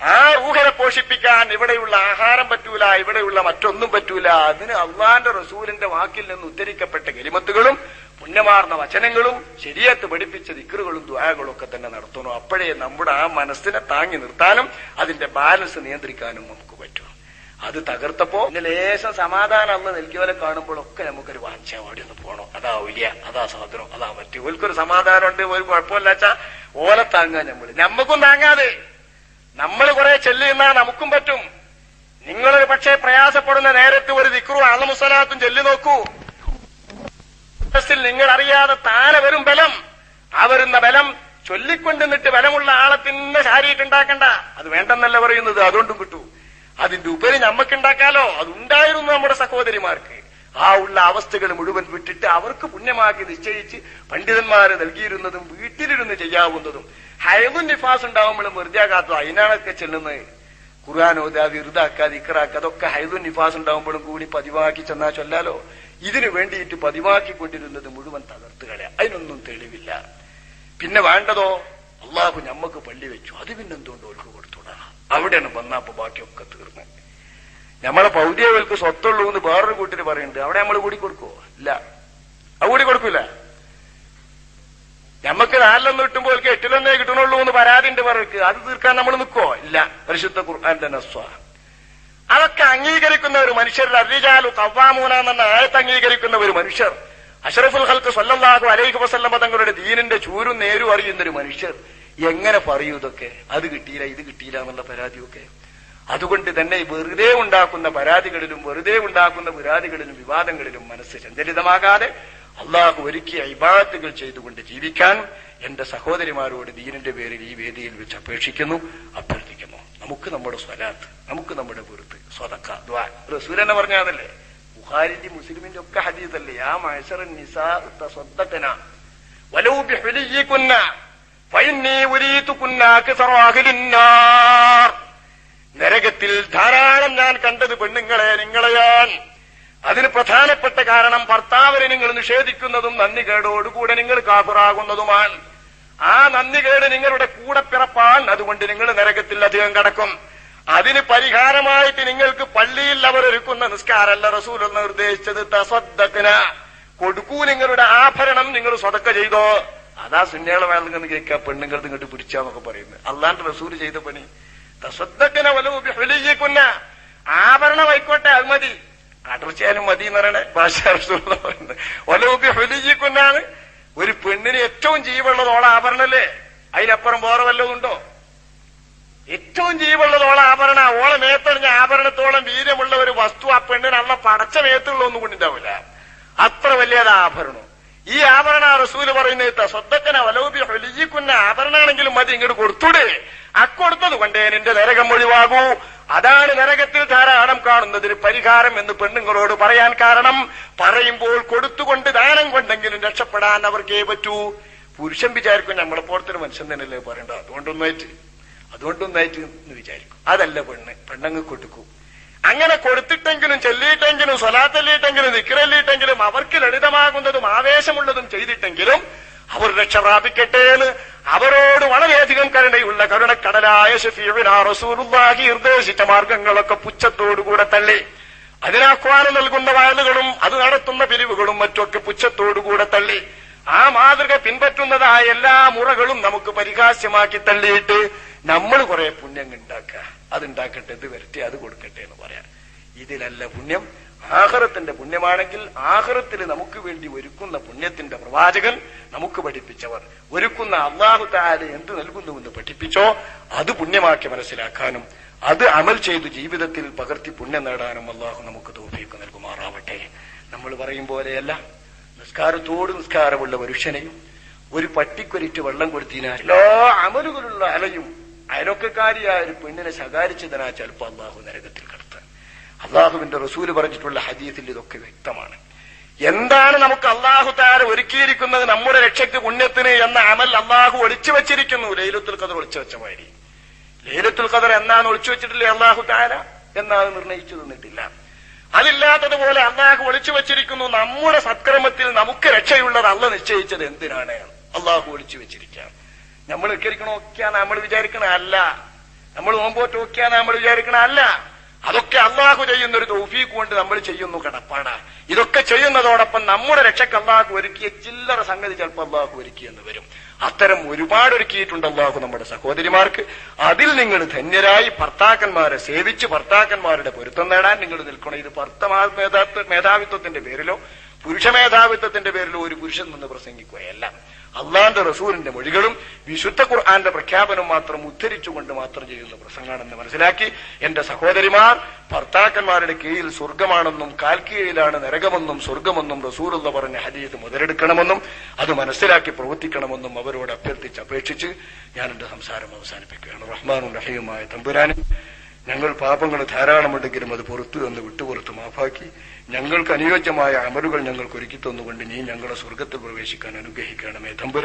ആ റൂഹിനെ പോഷിപ്പിക്കാൻ ഇവിടെയുള്ള ആഹാരം പറ്റൂല ഇവിടെയുള്ള മറ്റൊന്നും പറ്റൂല. അതിന് അള്ളാന്റെ റസൂലിന്റെ വാക്കിൽ നിന്ന് ഉദ്ധരിക്കപ്പെട്ട ഗരിമത്തുകളും പുണ്യമാർന്ന വചനങ്ങളും ശരിയത്ത് പഠിപ്പിച്ച ദിക്കറുകളും ദ്വാരകളും ഒക്കെ തന്നെ നടത്തണം അപ്പോഴേ നമ്മുടെ ആ മനസ്സിനെ താങ്ങി നിർത്താനും അതിന്റെ ബാലൻസ് നിയന്ത്രിക്കാനും നമുക്ക് പറ്റും. അത് തകർത്തപ്പോ പിന്നെ ലേശം സമാധാനം അന്ന് നിൽക്കിയവരെ കാണുമ്പോഴൊക്കെ നമുക്കൊരു വാഞ്ച ഓടി ഒന്ന് പോകണം അതാ ഒലിയ അതാ സാധനം അതാ പറ്റി ഓൽക്കൊരു സമാധാനം ഉണ്ട് ഒരു കുഴപ്പമില്ലാച്ചാ ഓലെ താങ്ങാൻ നമ്മൾ നമ്മക്കും താങ്ങാതെ. നമ്മൾ കുറെ ചെല്ലുന്നാ നമുക്കും പറ്റും. നിങ്ങളൊരു പക്ഷേ പ്രയാസപ്പെടുന്ന നേരത്ത് ഒരു ദിക്രു അളമുസലാത്തും ചെല്ലു നോക്കൂ. നിങ്ങൾ അറിയാതെ താനെ വരും ബലം. ആ വരുന്ന ബലം ചൊല്ലിക്കൊണ്ടിന്നിട്ട് ബലമുള്ള ആളെ പിന്നെ ശാരീരിക്കണ്ടാക്കണ്ട അത് വേണ്ടെന്നല്ല പറയുന്നത്. അതുകൊണ്ടും കിട്ടൂ. അതിന്റെ ഉപരി നമ്മക്കുണ്ടാക്കാലോ? അതുണ്ടായിരുന്നു നമ്മുടെ സഹോദരിമാർക്ക്. ആ ഉള്ള അവസ്ഥകൾ മുഴുവൻ വിട്ടിട്ട് അവർക്ക് പുണ്യമാക്കി നിശ്ചയിച്ച് പണ്ഡിതന്മാര് നൽകിയിരുന്നതും വീട്ടിലിരുന്ന് ചെയ്യാവുന്നതും. ഹയവും നിഫാസ് ഉണ്ടാവുമ്പോഴും വെറുതെ ആകാത്തോ അതിനാണൊക്കെ ചെല്ലുന്നത്. ഖുർആൻ ഓതാതെ ഇറുതാക്കാതെ അതൊക്കെ ഹൈദുൻ നിഫാസ് ഉണ്ടാവുമ്പോഴും കൂടി പതിവാക്കി ചെന്നാ ചൊല്ലാലോ? ഇതിനു വേണ്ടിയിട്ട് പതിവാക്കിക്കൊണ്ടിരുന്നത് മുഴുവൻ തകർത്തുകളെ അതിനൊന്നും തെളിവില്ല. പിന്നെ വേണ്ടതോ? അള്ളാഹു ഞമ്മക്ക് പള്ളി വെച്ചു. അത് പിന്നെന്തുകൊണ്ട് ഓർക്ക് കൊടുത്തുടാ വന്ന അപ്പൊ ബാക്കിയൊക്കെ തീർന്ന്. നമ്മളെ പൗതിയവർക്ക് സ്വത്തുള്ളൂ എന്ന് വേറൊരു കൂട്ടര് പറയുന്നുണ്ട്. അവിടെ നമ്മൾ കൂടി കൊടുക്കുവോ? ഇല്ല. അത് കൂടി കൊടുക്കൂല. നമുക്ക് നാലിലൊന്ന് കിട്ടുമ്പോൾ എട്ടിലൊന്നേ കിട്ടണുള്ളൂ എന്ന് പരാതി ഉണ്ട് പറക്ക് അത് തീർക്കാൻ നമ്മൾ നിൽക്കുവോ ഇല്ല. പരിശുദ്ധ ഖുർആന്റെ നസ്വ അതൊക്കെ അംഗീകരിക്കുന്ന ഒരു മനുഷ്യർ അറിജാലു കവ്വാമൂന എന്ന ആയത്ത് അംഗീകരിക്കുന്ന ഒരു മനുഷ്യർ. അഷറഫുൽ ഹൽക്ക് സ്വല്ലാഹു അലൈഹി വസല്ലം തങ്ങളുടെ ദീനിന്റെ ചൂരും നേരും അറിയുന്ന ഒരു മനുഷ്യർ. എങ്ങനെ പറയൂ ഇതൊക്കെ? അത് കിട്ടിയില്ല ഇത് കിട്ടിയില്ല എന്നുള്ള പരാതിയൊക്കെ. അതുകൊണ്ട് തന്നെ വെറുതെ ഉണ്ടാക്കുന്ന പരാതികളിലും വെറുതെ ഉണ്ടാക്കുന്ന പരാതികളിലും വിവാദങ്ങളിലും മനസ്സ് ചഞ്ചലിതമാകാതെ അള്ളാഹു ഒരുക്കിയ ഇബാദത്തുകൾ ചെയ്തുകൊണ്ട് ജീവിക്കാൻ എന്റെ സഹോദരിമാരോട് ദീനിന്റെ പേരിൽ ഈ വേദിയിൽ വെച്ച് അപേക്ഷിക്കുന്നു അഭ്യർത്ഥിക്കുന്നു. നമുക്ക് നമ്മുടെ സ്വലാത്ത് നമുക്ക് നമ്മുടെ പുറത്ത് സ്വതക്ക ദ്വാ. എന്നെ പറഞ്ഞാതല്ലേ? ബുഹാരിന്റെ മുസ്ലിമിന്റെ ഒക്കെ ഹദീസല്ലേ? ആ മഴസറൻ നിസാ സ്വന്തത്തിനാ വലൗ നരകത്തിൽ ധാരാളം ഞാൻ കണ്ടത് പെണ്ണുങ്ങളെ നിങ്ങളെയാൻ. അതിന് പ്രധാനപ്പെട്ട കാരണം ഭർത്താവിനെ നിങ്ങൾ നിഷേധിക്കുന്നതും നന്ദികേടോടുകൂടെ നിങ്ങൾ കാഫിറാകുന്നതുമാണ്. ആ നന്ദികേട് നിങ്ങളുടെ കൂടെ പിറപ്പാൻ അതുകൊണ്ട് നിങ്ങൾ നരകത്തിൽ അധികം കടക്കും. അതിന് പരിഹാരമായിട്ട് നിങ്ങൾക്ക് പള്ളിയിൽ അവരൊരുക്കുന്ന നിസ്കാരല്ല റസൂൽ നിർദ്ദേശിച്ചത് തസ്വദ്ധത്തിന് കൊടുക്കൂ നിങ്ങളുടെ ആഭരണം നിങ്ങൾ സ്വതക്ക ചെയ്തോ. അതാ സുന്യാള വേണമെന്ന് കേൾക്കുക പെണ്ണുങ്ങൾ ഇങ്ങോട്ട് പിടിച്ചാന്നൊക്കെ പറയുന്നത്. അള്ളാന്റെ റസൂൽ ചെയ്ത പണി. തസ്വദ്ദത്തിന വലുക്കുന്ന ആഭരണം ആയിക്കോട്ടെ അത് മതി. അടർച്ചയാലും മതി എന്ന് പറയണേ. ഭാഷ പറയുന്നത്. ഒരു പെണ്ണിന് ഏറ്റവും ജീവുള്ളത് ഓള ആഭരണല്ലേ? അതിനപ്പുറം വേറെ വല്ലതും ഉണ്ടോ? ഏറ്റവും ജീവുള്ളത് ഓള ആഭരണ. ഓള മേത്തണിഞ്ഞ ആഭരണത്തോളം വീര്യമുള്ള ഒരു വസ്തു ആ പെണ്ണിന് അള്ള പടച്ച മേത്തുള്ള ഒന്നും കൊണ്ടുണ്ടാവില്ല. അത്ര വലിയത് ആഭരണം. ഈ ആഭരണ റസൂൽ പറയുന്നത് സ്വന്തക്കന വലൗബി ഹൊലിജിക്കുന്ന ആഭരണാണെങ്കിലും മതി ഇങ്ങോട്ട് കൊടുത്തൂടെ. അക്കൊടുത്തത് കൊണ്ടേ നിന്റെ നരകം ഒഴിവാകൂ. അതാണ് നരകത്തിൽ ധാരാളം കാണുന്നതിന് പരിഹാരം എന്ന് പെണ്ണുങ്ങളോട് പറയാൻ കാരണം. പറയുമ്പോൾ കൊടുത്തുകൊണ്ട് ദാനം കൊണ്ടെങ്കിലും രക്ഷപ്പെടാൻ അവർക്കേ പറ്റൂ. പുരുഷൻ വിചാരിക്കും നമ്മളെ പോലത്തെ മനുഷ്യൻ തന്നെയല്ലേ പറയണ്ട അതുകൊണ്ടൊന്നായിട്ട് അതുകൊണ്ടൊന്നായിട്ട് എന്ന് വിചാരിക്കും. അതല്ല പെണ്ണ്. പെണ്ണങ്ങ് കൊടുക്കും. അങ്ങനെ കൊടുത്തിട്ടെങ്കിലും ചൊല്ലിയിട്ടെങ്കിലും സ്വലാത്തല്ലിയിട്ടെങ്കിലും നിക്കറല്ലിയിട്ടെങ്കിലും അവർക്ക് ലളിതമാകുന്നതും ആവേശമുള്ളതും ചെയ്തിട്ടെങ്കിലും അവർ രക്ഷ പ്രാപിക്കട്ടെ എന്ന് അവരോട് വളരെയധികം കരുണയുള്ള കരുണക്കടലായ ഷഫീബിനാ റസൂലുള്ളാഹി നിർദ്ദേശിച്ച മാർഗങ്ങളൊക്കെ പുച്ഛത്തോടുകൂടെ തള്ളി. അതിനാഹ്വാനം നൽകുന്ന വയലുകളും അത് നടത്തുന്ന പിരിവുകളും മറ്റൊക്കെ പുച്ഛത്തോടുകൂടെ തള്ളി. ആ മാതൃക പിൻപറ്റുന്നതായ എല്ലാ മുറകളും നമുക്ക് പരിഹാസ്യമാക്കി തള്ളിയിട്ട് നമ്മൾ കുറെ പുണ്യം ഉണ്ടാക്കുക. അതുണ്ടാക്കട്ടെ ഇത് വരട്ടെ അത് കൊടുക്കട്ടെ എന്ന് പറയാം ഇതിലല്ല പുണ്യം. ആഹ്റത്തിന്റെ പുണ്യമാണെങ്കിൽ ആഹ്റത്തിൽ നമുക്ക് വേണ്ടി ഒരുക്കുന്ന പുണ്യത്തിന്റെ പ്രവാചകൻ നമുക്ക് പഠിപ്പിച്ചവർ. ഒരുക്കുന്ന അള്ളാഹു താൽ എന്ത് നൽകുന്നുവെന്ന് പഠിപ്പിച്ചോ അത് പുണ്യമാക്കി മനസ്സിലാക്കാനും അത് അമൽ ചെയ്ത് ജീവിതത്തിൽ പകർത്തി പുണ്യം നേടാനും അള്ളാഹു നമുക്ക് തോഫീക്ക് നൽകുമാറാവട്ടെ. നമ്മൾ പറയും പോലെയല്ല. നിസ്കാരത്തോട് നിസ്കാരമുള്ള മനുഷ്യനെയും ഒരു പട്ടിക്കൊരിറ്റ് വെള്ളം കൊടുത്തിനാൽ എല്ലാ അമലുകളുള്ള അലയും അയലൊക്കക്കാരിയായ ഒരു പെണ്ണിനെ ശകാരിച്ചതിനാ ചിലപ്പോൾ അള്ളാഹു നരകത്തിൽ കടത്താൻ. അള്ളാഹുവിന്റെ റസൂൽ പറഞ്ഞിട്ടുള്ള ഹദീസിൽ ഇതൊക്കെ വ്യക്തമാണ്. എന്താണ് നമുക്ക് അള്ളാഹു താര ഒരുക്കിയിരിക്കുന്നത് നമ്മുടെ രക്ഷയ്ക്ക് പുണ്യത്തിന് എന്ന അമൽ അള്ളാഹു ഒളിച്ചു വെച്ചിരിക്കുന്നു? ലൈലത്തുൽ ഖദർ ഒളിച്ചു വെച്ച മാതിരി. ലൈലത്തുൽ ഖദർ എന്നാണ് ഒളിച്ചു വെച്ചിട്ടില്ലേ അള്ളാഹു താര എന്നാണ് നിർണയിച്ചു തന്നിട്ടില്ല. അതില്ലാത്തതുപോലെ അള്ളാഹു ഒളിച്ചു വെച്ചിരിക്കുന്നു. നമ്മുടെ സത്കർമ്മത്തിൽ നമുക്ക് രക്ഷയുള്ളത് അല്ല നിശ്ചയിച്ചത് എന്തിനാണ്? അള്ളാഹു ഒളിച്ചു വെച്ചിരിക്കുക നമ്മൾ വിക്കരിക്കണമൊക്കെയാണ് നമ്മൾ വിചാരിക്കണ അല്ല. നമ്മൾ നോമ്പോട്ട് നോക്കിയാണ് നമ്മൾ വിചാരിക്കണ അല്ല. അതൊക്കെ അള്ളാഹു ചെയ്യുന്ന ഒരു തൗഫീഖ് കൊണ്ട് നമ്മൾ ചെയ്യുന്നു കിടപ്പാണ്. ഇതൊക്കെ ചെയ്യുന്നതോടൊപ്പം നമ്മുടെ രക്ഷക്ക് അള്ളാഹു ഒരുക്കിയ ചില്ലറ സംഗതി ചിലപ്പോൾ അള്ളാഹു ഒരുക്കിയെന്ന് വരും. അത്തരം ഒരുപാട് ഒരുക്കിയിട്ടുണ്ട് അള്ളാഹു നമ്മുടെ സഹോദരിമാർക്ക്. അതിൽ നിങ്ങൾ ധന്യരായി ഭർത്താക്കന്മാരെ സേവിച്ച് ഭർത്താക്കന്മാരുടെ പൊരുത്തം നേടാൻ നിങ്ങൾ നിൽക്കണം. ഇത് ഭർത്തമാ മേധാവിത്വത്തിന്റെ പേരിലോ പുരുഷ മേധാവിത്വത്തിന്റെ പേരിൽ ഒരു പുരുഷൻ നിന്ന് പ്രസംഗിക്കുകയല്ല. അള്ളാന്റെ റസൂലിന്റെ മൊഴികളും വിശുദ്ധ ഖുർആന്റെ പ്രഖ്യാപനം മാത്രം ഉദ്ധരിച്ചുകൊണ്ട് മാത്രം ചെയ്യുന്ന പ്രസംഗമാണെന്ന് മനസ്സിലാക്കി. എന്റെ സഹോദരിമാർ ഭർത്താക്കന്മാരുടെ കീഴിൽ സ്വർഗമാണെന്നും കാൽക്കീഴിലാണ് നരകമെന്നും സ്വർഗമെന്നും റസൂലുള്ള പറഞ്ഞ ഹരിയത് മുതലെടുക്കണമെന്നും അത് മനസ്സിലാക്കി പ്രവർത്തിക്കണമെന്നും അവരോട് അഭ്യർത്ഥിച്ച് അപേക്ഷിച്ച് ഞാൻ എന്റെ സംസാരം അവസാനിപ്പിക്കുകയാണ്. റഹ്മാനും റഹീമായ തമ്പുരാനും ഞങ്ങൾ പാപങ്ങൾ ധാരാളമുണ്ടെങ്കിലും അത് പുറത്തു എന്ന് വിട്ടുപുറത്ത് മാഫാക്കി ഞങ്ങൾക്ക് അനുയോജ്യമായ അമലുകൾ ഞങ്ങൾക്ക് ഒരുക്കി തന്നുകൊണ്ട് നീ ഞങ്ങളുടെ സ്വർഗത്തിൽ പ്രവേശിക്കാൻ അനുഗ്രഹിക്കണമേ. തമ്പുരാൻ